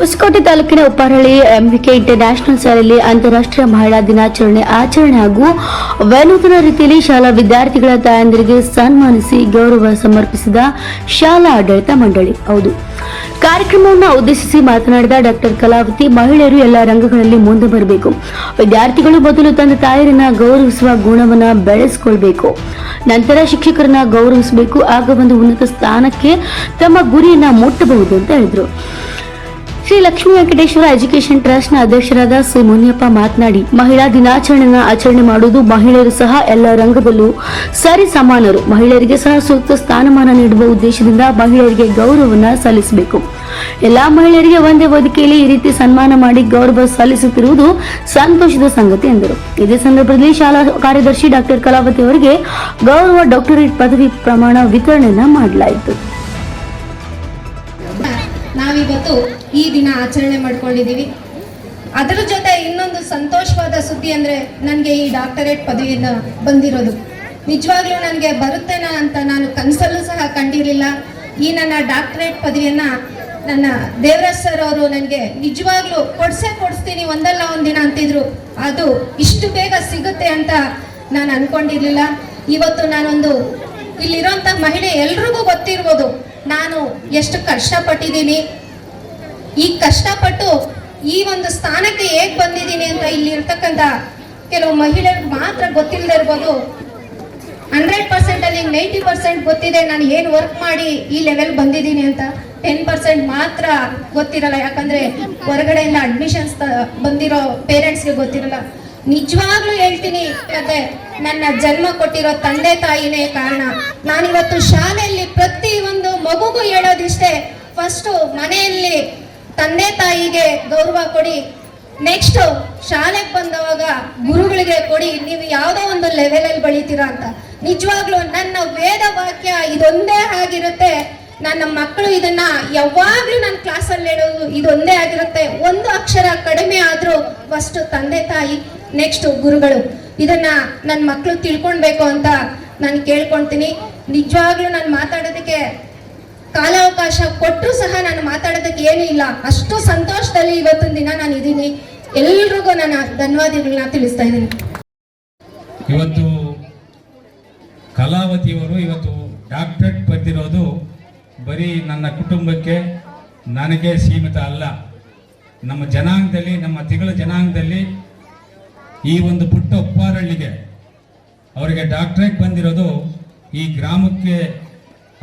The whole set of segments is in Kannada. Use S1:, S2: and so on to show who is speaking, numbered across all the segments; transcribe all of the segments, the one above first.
S1: ಹೊಸಕೋಟೆ ತಾಲೂಕಿನ ಉಪ್ಪಾರಳ್ಳಿ ಎಂವಿಕೆ ಇಂಟರ್ನ್ಯಾಷನಲ್ ಶಾಲೆಯಲ್ಲಿ ಅಂತಾರಾಷ್ಟ್ರೀಯ ಮಹಿಳಾ ದಿನಾಚರಣೆ ಆಚರಣೆ ಹಾಗೂ ವಿನೂತನ ರೀತಿಯಲ್ಲಿ ಶಾಲಾ ವಿದ್ಯಾರ್ಥಿಗಳ ತಾಯಂದಿರಿಗೆ ಸನ್ಮಾನಿಸಿ ಗೌರವ ಸಮರ್ಪಿಸಿದ ಶಾಲಾ ಆಡಳಿತ ಮಂಡಳಿ. ಹೌದು. ಕಾರ್ಯಕ್ರಮವನ್ನು ಉದ್ದೇಶಿಸಿ ಮಾತನಾಡಿದ ಡಾಕ್ಟರ್ ಕಲಾವತಿ, ಮಹಿಳೆಯರು ಎಲ್ಲ ರಂಗಗಳಲ್ಲಿ ಮುಂದೆ ಬರಬೇಕು. ವಿದ್ಯಾರ್ಥಿಗಳು ಮೊದಲು ತನ್ನ ತಾಯರನ್ನ ಗೌರವಿಸುವ ಗುಣವನ್ನ ಬೆಳೆಸಿಕೊಳ್ಬೇಕು. ನಂತರ ಶಿಕ್ಷಕರನ್ನ ಗೌರವಿಸಬೇಕು. ಆಗ ಒಂದು ಉನ್ನತ ಸ್ಥಾನಕ್ಕೆ ತಮ್ಮ ಗುರಿಯನ್ನ ಮುಟ್ಟಬಹುದು ಅಂತ ಹೇಳಿದ್ರು. ಶ್ರೀ ಲಕ್ಷ್ಮೀ ವೆಂಕಟೇಶ್ವರ ಎಜುಕೇಶನ್ ಟ್ರಸ್ಟ್ ಅಧ್ಯಕ್ಷರಾದ ಸಿ ಮುನಿಯಪ್ಪ ಮಾತನಾಡಿ, ಮಹಿಳಾ ದಿನಾಚರಣೆನ ಆಚರಣೆ ಮಾಡುವುದು ಮಹಿಳೆಯರು ಸಹ ಎಲ್ಲ ರಂಗದಲ್ಲೂ ಸರಿ ಸಮಾನರು. ಮಹಿಳೆಯರಿಗೆ ಸಹ ಸೂಕ್ತ ಸ್ಥಾನಮಾನ ನೀಡುವ ಉದ್ದೇಶದಿಂದ ಮಹಿಳೆಯರಿಗೆ ಗೌರವವನ್ನು ಸಲ್ಲಿಸಬೇಕು. ಎಲ್ಲಾ ಮಹಿಳೆಯರಿಗೆ ಒಂದೇ ವೇದಿಕೆಯಲ್ಲಿ ಈ ರೀತಿ ಸನ್ಮಾನ ಮಾಡಿ ಗೌರವ ಸಲ್ಲಿಸುತ್ತಿರುವುದು ಸಂತೋಷದ ಸಂಗತಿ ಎಂದರು. ಇದೇ ಸಂದರ್ಭದಲ್ಲಿ ಶಾಲಾ ಕಾರ್ಯದರ್ಶಿ ಡಾಕ್ಟರ್ ಕಲಾವತಿ ಅವರಿಗೆ ಗೌರವ ಡಾಕ್ಟರೇಟ್ ಪದವಿ ಪ್ರಮಾಣ ವಿತರಣೆಯನ್ನ ಮಾಡಲಾಯಿತು.
S2: ನಾವಿವತ್ತು ಈ ದಿನ ಆಚರಣೆ ಮಾಡ್ಕೊಂಡಿದ್ದೀವಿ. ಅದರ ಜೊತೆ ಇನ್ನೊಂದು ಸಂತೋಷವಾದ ಸುದ್ದಿ ಅಂದ್ರೆ ನನಗೆ ಈ ಡಾಕ್ಟರೇಟ್ ಪದವಿಯನ್ನ ಬಂದಿರೋದು. ನಿಜವಾಗ್ಲೂ ನನಗೆ ಬರುತ್ತೇನಾ ಅಂತ ನಾನು ಕನಸಲ್ಲೂ ಸಹ ಕಂಡಿರಲಿಲ್ಲ. ಈ ನನ್ನ ಡಾಕ್ಟರೇಟ್ ಪದವಿಯನ್ನ ನನ್ನ ದೇವರಾಜ್ ಸರ್ ಅವರು ನನಗೆ ನಿಜವಾಗ್ಲೂ ಕೊಡ್ಸೇ ಕೊಡಿಸ್ತೀನಿ, ಒಂದಲ್ಲ ಒಂದಿನ ಅಂತಿದ್ರು. ಅದು ಇಷ್ಟು ಬೇಗ ಸಿಗುತ್ತೆ ಅಂತ ನಾನು ಅನ್ಕೊಂಡಿರ್ಲಿಲ್ಲ. ಇವತ್ತು ನಾನೊಂದು ಇಲ್ಲಿರೋಂಥ ಮಹಿಳೆ ಎಲ್ರಿಗೂ ಗೊತ್ತಿರ್ಬೋದು. ನಾನು ಎಷ್ಟು ಕಷ್ಟಪಟ್ಟಿದ್ದೀನಿ. ಈ ಕಷ್ಟಪಟ್ಟು ಈ ಒಂದು ಸ್ಥಾನಕ್ಕೆ ಹೇಗೆ ಬಂದಿದ್ದೀನಿ ಅಂತ ಇಲ್ಲಿ ಇರ್ತಕ್ಕಂಥ ಕೆಲವು ಮಹಿಳೆಯರಿಗೆ ಮಾತ್ರ ಗೊತ್ತಿಲ್ಲದೆ ಇರ್ಬೋದು. ಹಂಡ್ರೆಡ್ ಪರ್ಸೆಂಟ್ ಅಲ್ಲಿ ನೈಂಟಿ ಪರ್ಸೆಂಟ್ ಗೊತ್ತಿದೆ, ನಾನು ಏನು ವರ್ಕ್ ಮಾಡಿ ಈ ಲೆವೆಲ್ ಬಂದಿದ್ದೀನಿ ಅಂತ ಟೆನ್ ಪರ್ಸೆಂಟ್ ಮಾತ್ರ ಗೊತ್ತಿರಲ್ಲ. ಯಾಕಂದ್ರೆ ಹೊರಗಡೆಯಿಂದ ಅಡ್ಮಿಷನ್ಸ್ ಬಂದಿರೋ ಪೇರೆಂಟ್ಸ್ಗೆ ಗೊತ್ತಿರಲ್ಲ. ನಿಜವಾಗ್ಲೂ ಹೇಳ್ತೀನಿ ಅದೇ ನನ್ನ ಜನ್ಮ ಕೊಟ್ಟಿರೋ ತಂದೆ ತಾಯಿನೇ ಕಾರಣ. ನಾನಿವತ್ತು ಶಾಲೆಯಲ್ಲಿ ಪ್ರತಿ ಒಂದು ಮಗುಗೂ ಹೇಳೋದಿಷ್ಟೇ ಫಸ್ಟು ಮನೆಯಲ್ಲಿ ತಂದೆ ತಾಯಿಗೆ ಗೌರವ ಕೊಡಿ. ನೆಕ್ಸ್ಟ್ ಶಾಲೆಗೆ ಬಂದವಾಗ ಗುರುಗಳಿಗೆ ಕೊಡಿ, ನೀವು ಯಾವುದೋ ಒಂದು ಲೆವೆಲಲ್ಲಿ ಬೆಳಿತೀರಾ ಅಂತ. ನಿಜವಾಗ್ಲೂ ನನ್ನ ವೇದ ವಾಕ್ಯ ಇದೊಂದೇ ಆಗಿರುತ್ತೆ. ನನ್ನ ಮಕ್ಕಳು ಇದನ್ನ ಯಾವಾಗ್ಲೂ ನನ್ನ ಕ್ಲಾಸಲ್ಲಿ ಹೇಳೋದು ಇದೊಂದೇ ಆಗಿರುತ್ತೆ. ಒಂದು ಅಕ್ಷರ ಕಡಿಮೆ ಆದ್ರೂ ಫಸ್ಟ್ ತಂದೆ ತಾಯಿ ನೆಕ್ಸ್ಟ್ ಗುರುಗಳು. ಇದನ್ನ ನನ್ನ ಮಕ್ಕಳು ತಿಳ್ಕೊಳ್ಬೇಕು ಅಂತ ನಾನು ಕೇಳ್ಕೊಳ್ತೀನಿ ನಿಜವಾಗ್ಲೂ ನಾನು ಮಾತಾಡೋದಕ್ಕೆ ಕಾಲಾವಕಾಶ ಕೊಟ್ಟರು ಸಹ ನಾನು ಮಾತಾಡೋದಕ್ಕೆ ಏನೂ ಇಲ್ಲ. ಅಷ್ಟು ಸಂತೋಷದಲ್ಲಿ ಇವತ್ತಿನ ದಿನ ನಾನು ಇದ್ದೀನಿ. ಎಲ್ರಿಗೂ ನಾನು ಧನ್ಯವಾದಗಳನ್ನ ತಿಳಿಸ್ತಾ ಇದ್ದೀನಿ.
S3: ಇವತ್ತು ಕಲಾವತಿಯವರು ಇವತ್ತು ಡಾಕ್ಟ್ರೇಟ್ ಬಂದಿರೋದು ಬರೀ ನನ್ನ ಕುಟುಂಬಕ್ಕೆ ನನಗೆ ಸೀಮಿತ ಅಲ್ಲ. ನಮ್ಮ ಜನಾಂಗದಲ್ಲಿ, ನಮ್ಮ ತಿಗಳ ಜನಾಂಗದಲ್ಲಿ ಈ ಒಂದು ಪುಟ್ಟ ಉಪ್ಪಾರಳ್ಳಿಗೆ ಅವರಿಗೆ ಡಾಕ್ಟ್ರೇಟ್ ಬಂದಿರೋದು ಈ ಗ್ರಾಮಕ್ಕೆ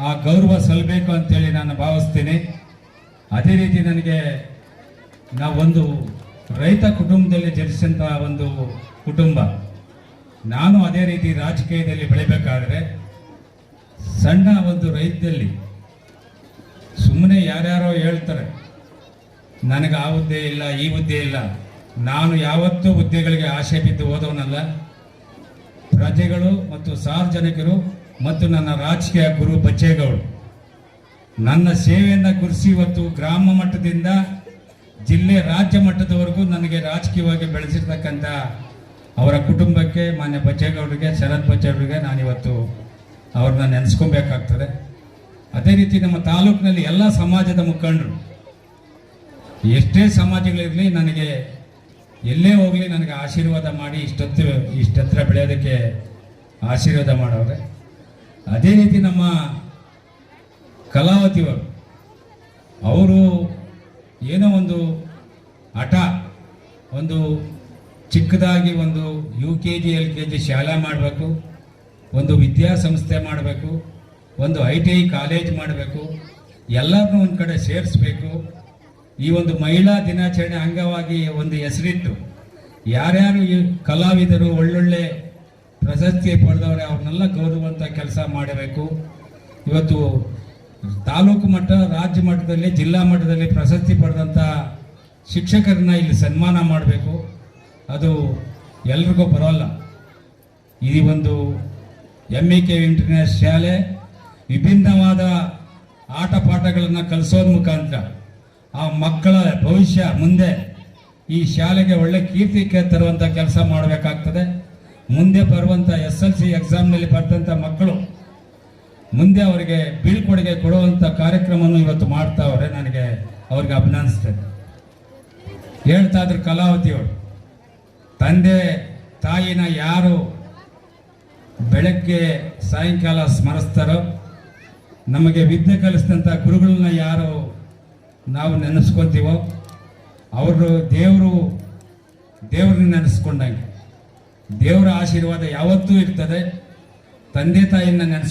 S3: ಆ ಗೌರವ ಸಲ್ಲಬೇಕು ಅಂತೇಳಿ ನಾನು ಭಾವಿಸ್ತೀನಿ. ಅದೇ ರೀತಿ ನನಗೆ ನಾವೊಂದು ರೈತ ಕುಟುಂಬದಲ್ಲಿ ಜನಿಸಿದಂಥ ಒಂದು ಕುಟುಂಬ. ನಾನು ಅದೇ ರೀತಿ ರಾಜಕೀಯದಲ್ಲಿ ಬೆಳಿಬೇಕಾದ್ರೆ ಸಣ್ಣ ಒಂದು ರೈತದಲ್ಲಿ ಸುಮ್ಮನೆ ಯಾರ್ಯಾರೋ ಹೇಳ್ತಾರೆ, ನನಗೆ ಆ ಹುದ್ದೆ ಇಲ್ಲ, ಈ ಹುದ್ದೆ ಇಲ್ಲ. ನಾನು ಯಾವತ್ತೂ ಹುದ್ದೆಗಳಿಗೆ ಆಸೆ ಬಿದ್ದು ಹೋದವನಲ್ಲ. ಪ್ರಜೆಗಳು ಮತ್ತು ಸಾರ್ವಜನಿಕರು ಮತ್ತು ನನ್ನ ರಾಜಕೀಯ ಗುರು ಬಚ್ಚೇಗೌಡ. ನನ್ನ ಸೇವೆಯನ್ನು ಗುರುಸಿ ಇವತ್ತು ಗ್ರಾಮ ಮಟ್ಟದಿಂದ ಜಿಲ್ಲೆ ರಾಜ್ಯ ಮಟ್ಟದವರೆಗೂ ನನಗೆ ರಾಜಕೀಯವಾಗಿ ಬೆಳೆಸಿರ್ತಕ್ಕಂಥ ಅವರ ಕುಟುಂಬಕ್ಕೆ ಮಾನ್ಯ ಬಚ್ಚೇಗೌಡರಿಗೆ ಶರತ್ ಬಚ್ಚೇಗೌಡರಿಗೆ ನಾನಿವತ್ತು ಅವ್ರನ್ನ ನೆನೆಸ್ಕೊಬೇಕಾಗ್ತದೆ. ಅದೇ ರೀತಿ ನಮ್ಮ ತಾಲೂಕಿನಲ್ಲಿ ಎಲ್ಲ ಸಮಾಜದ ಮುಖಂಡರು, ಎಷ್ಟೇ ಸಮಾಜಗಳಿರಲಿ ನನಗೆ ಎಲ್ಲೇ ಹೋಗಲಿ ನನಗೆ ಆಶೀರ್ವಾದ ಮಾಡಿ ಇಷ್ಟೊತ್ತು, ಇಷ್ಟತ್ರ ಬೆಳೆಯೋದಕ್ಕೆ ಆಶೀರ್ವಾದ ಮಾಡವ್ರೆ. ಅದೇ ರೀತಿ ನಮ್ಮ ಕಲಾವತಿಯವರು, ಅವರು ಏನೋ ಒಂದು ಹಠ, ಒಂದು ಚಿಕ್ಕದಾಗಿ ಒಂದು U K G L K G ಶಾಲೆ ಮಾಡಬೇಕು, ಒಂದು ವಿದ್ಯಾಸಂಸ್ಥೆ ಮಾಡಬೇಕು, ಒಂದು ಐ ಟಿ ಐ ಕಾಲೇಜ್ ಮಾಡಬೇಕು, ಎಲ್ಲರನ್ನೂ ಒಂದು ಕಡೆ ಸೇರಿಸ್ಬೇಕು. ಈ ಒಂದು ಮಹಿಳಾ ದಿನಾಚರಣೆ ಅಂಗವಾಗಿ ಒಂದು ಹೆಸರಿಟ್ಟು, ಯಾರ್ಯಾರು ಈ ಕಲಾವಿದರು ಒಳ್ಳೊಳ್ಳೆ ಪ್ರಶಸ್ತಿ ಪಡೆದವರೆ ಅವ್ರನ್ನೆಲ್ಲ ಗೌರವಂತ ಕೆಲಸ ಮಾಡಬೇಕು. ಇವತ್ತು ತಾಲೂಕು ಮಟ್ಟ, ರಾಜ್ಯ ಮಟ್ಟದಲ್ಲಿ, ಜಿಲ್ಲಾ ಮಟ್ಟದಲ್ಲಿ ಪ್ರಶಸ್ತಿ ಪಡೆದಂಥ ಶಿಕ್ಷಕರನ್ನ ಇಲ್ಲಿ ಸನ್ಮಾನ ಮಾಡಬೇಕು. ಅದು ಎಲ್ರಿಗೂ ಬರೋಲ್ಲ. ಈ ಒಂದು ಎಂ ಇ ಕೆ ಇಂಟರ್ನ್ಯಾಷನಲ್ ಶಾಲೆ ವಿಭಿನ್ನವಾದ ಆಟ ಪಾಠಗಳನ್ನು ಕಲಿಸೋದ್ ಮುಖಾಂತರ ಆ ಮಕ್ಕಳ ಭವಿಷ್ಯ ಮುಂದೆ ಈ ಶಾಲೆಗೆ ಒಳ್ಳೆ ಕೀರ್ತಿ ತರುವಂಥ ಕೆಲಸ ಮಾಡಬೇಕಾಗ್ತದೆ. ಮುಂದೆ ಬರುವಂಥ ಎಸ್ ಎಲ್ ಸಿ ಎಕ್ಸಾಮ್ನಲ್ಲಿ ಬರೆದಂಥ ಮಕ್ಕಳು, ಮುಂದೆ ಅವರಿಗೆ ಬೀಳ್ಕೊಡುಗೆ ಕೊಡುವಂಥ ಕಾರ್ಯಕ್ರಮವನ್ನು ಇವತ್ತು ಮಾಡ್ತಾವ್ರೆ ನನಗೆ ಅವ್ರಿಗೆ ಅಭಿನಂದಿಸ್ತೇನೆ. ಹೇಳ್ತಾ ಇದ್ರು ಕಲಾವತಿಯವರು, ತಂದೆ ತಾಯಿನ ಯಾರು ಬೆಳಗ್ಗೆ ಸಾಯಂಕಾಲ ಸ್ಮರಿಸ್ತಾರೋ, ನಮಗೆ ವಿದ್ಯೆ ಕಲಿಸಿದಂಥ ಗುರುಗಳನ್ನ ಯಾರು ನಾವು ನೆನೆಸ್ಕೊತೀವೋ, ಅವರು ದೇವರು ದೇವ್ರನ್ನ ನೆನೆಸ್ಕೊಂಡಂಗೆ. ದೇವರ ಆಶೀರ್ವಾದ ಯಾವತ್ತೂ ಇರ್ತದೆ. ತಂದೆ ತಾಯಿಯನ್ನು ನೆನೆಸ್ಕೊಂಡು